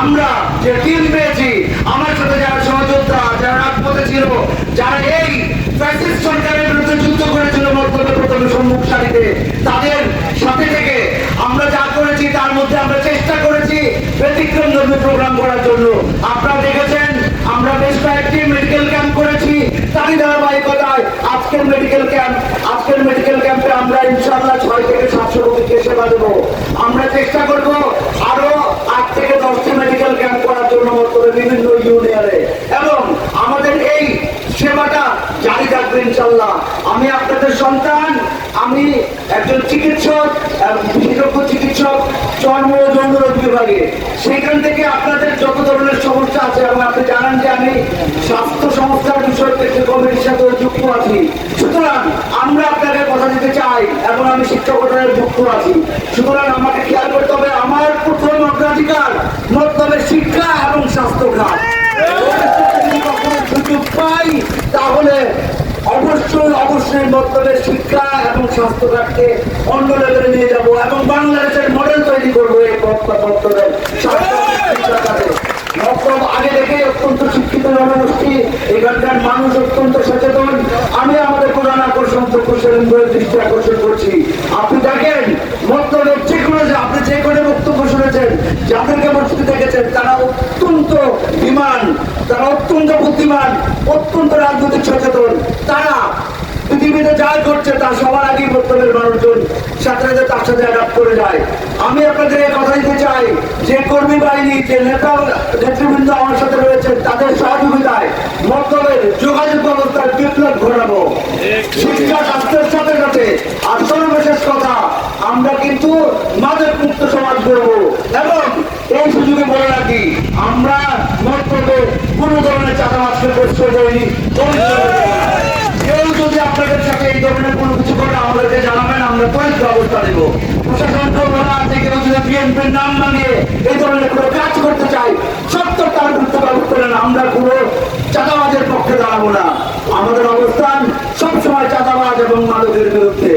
আমরা যে টিম পেয়েছি, আমার সাথে যারা সহযোদ্ধা, যারা রাজপথে ছিল, যারা এই ফ্যাসিস্ট সরকারের বিরুদ্ধে যুদ্ধ করেছিল মধ্যে প্রথমে সম্মুখ সারিতে, তাদের সাথে থেকে আমরা যা করেছি, তার মধ্যে আমরা চেষ্টা করেছি ব্যতিক্রম ধর্মী প্রোগ্রাম করার জন্য। আপনারা দেখেছেন, আমরা বেশ কয়েকটি মেডিকেল ক্যাম্প করেছি তারই ধারাবাহিকতায়। আজকের মেডিকেল ক্যাম্প আজকের মেডিকেল ক্যাম্পে আমরা ইনশাআল্লাহ ছয় থেকে সাতশো রোগীকে সেবা দেবো আমরা চেষ্টা করব আরও আট থেকে দশটি মেডিকেল ক্যাম্প করার জন্য বর্তমানে বিভিন্ন ইউনিয়নে এবং আমাদের এই সেবাটা জারি থাকবে ইনশাল্লাহ আমি আপনাদের সন্তান, আমি একজন চিকিৎসক বিশেষজ্ঞ চিকিৎসক চর্ম বিভাগে। সেখান থেকে আপনাদের যত ধরনের সমস্যা আছে, এবং আপনি জানেন যে আমি স্বাস্থ্য সংস্থার বিষয় কমিটির সাথে যুক্ত আছি। সুতরাং আমরা আপনাকে কথা দিতে চাই, এবং আমি শিক্ষকতায় যুক্ত আছি। সুতরাং আমাকে খেয়াল করতে হবে আমার প্রথম অগ্রাধিকার মধ্যে শিক্ষা এবং স্বাস্থ্য খাত যদি কখনো সুযোগ পাই তাহলে অবশ্যই অবশ্যই শিক্ষা এবং স্বাস্থ্য খাতকে অন্য লেভেলে নিয়ে যাব এবং বাংলাদেশের মডেল তৈরি করব এই বক্তব্যের মক্তব আগে থেকে অত্যন্ত শিক্ষিত জনগোষ্ঠী, এখানকার মানুষ অত্যন্ত সচেতন। আমি আমাদের প্রধান আকর্ষণ চক্ষু সেরেন্দ্রের দৃষ্টি আকর্ষণ করছি। আপনি দেখেন মক্তবের যে কোনো আপনি যে কোনো বক্তব্য শুনেছেন, যাদেরকে বক্তব্য দেখেছেন, তারা অত্যন্ত বিমান তারা অত্যন্ত বুদ্ধিমান, অত্যন্ত রাজনৈতিক সচেতন। তারা পৃথিবীতে যা করছে তা সবার আগেই বক্তব্যের মানুষজন ছাত্রদের তার সাথে অ্যাডাপ্ট করে যায়। আমি আপনাদের এই কথা দিতে চাই, যে কর্মী বাহিনী, যে নেতা, নেতৃবৃন্দ আমার সাথে রয়েছেন, তাদের সহযোগিতায় বক্তব্যের যোগাযোগ ব্যবস্থার বিপ্লব ঘটাবো শিক্ষা, স্বাস্থ্যের সাথে সাথে আর সর্বশেষ কথা, আমরা কিন্তু মাদক মুক্ত সমাজ করব এবং এই সুযোগে বলে রাখি, আমরা মন্তব্যে কোনো ধরনের চাঁদাবাজকে প্রশ্রয় দেয়নি কেউ যদি আপনাদের সাথে এই ধরনের কোনো কিছু করে আমাদেরকে জানাবেন, আমরা ত্বরিত ব্যবস্থা নেব। প্রশাসনকে বলা আছে কেউ যদি বিএনপির নাম মানিয়ে এই ধরনের কোনো কাজ করতে চাই সত্তর তার বিরুদ্ধে ব্যবস্থা নেন আমরা কোনো চাঁদাবাজের পক্ষে দাঁড়াবো না। আমাদের অবস্থান সবসময় চাঁদাবাজ এবং মাদকের বিরুদ্ধে।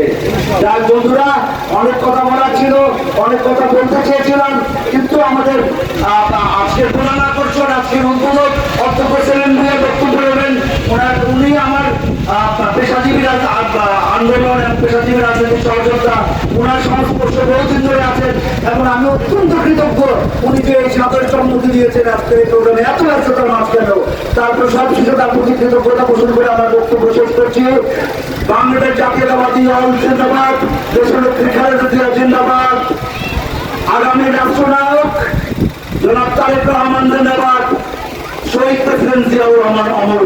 যার বন্ধুরা, অনেক কথা বলা ছিল, অনেক কথা বলতে চেয়েছিলাম, কিন্তু আমাদের আজকের প্রধান আকর্ষণ, আজকের উদ্বোধক অর্থ প্রেসিডেন্ট নিয়ে বক্তব্য দেবেন ওনার উনি আমার আহ, পেশাজীবী রাজ- আহ, আন্দোলন এবং এবং আমি অত্যন্ত কৃতজ্ঞ উনি যে এই সাঁতারের সম্মতি দিয়েছেন তারপর সব কিছু তার প্রতি কৃতজ্ঞতা পোষণ করে আমার বক্তব্য শেষ করছি। বাংলাদেশ জাতীয়তাবাদী দল জিন্দাবাদ, দেশনেত্রী খালেদা জিয়া জিন্দাবাদ। আগামী রাষ্ট্রনায়ক জনাব তারেক রহমান জিন্দাবাদ। শহীদ প্রেসিডেন্ট জিয়াউর রহমান অমর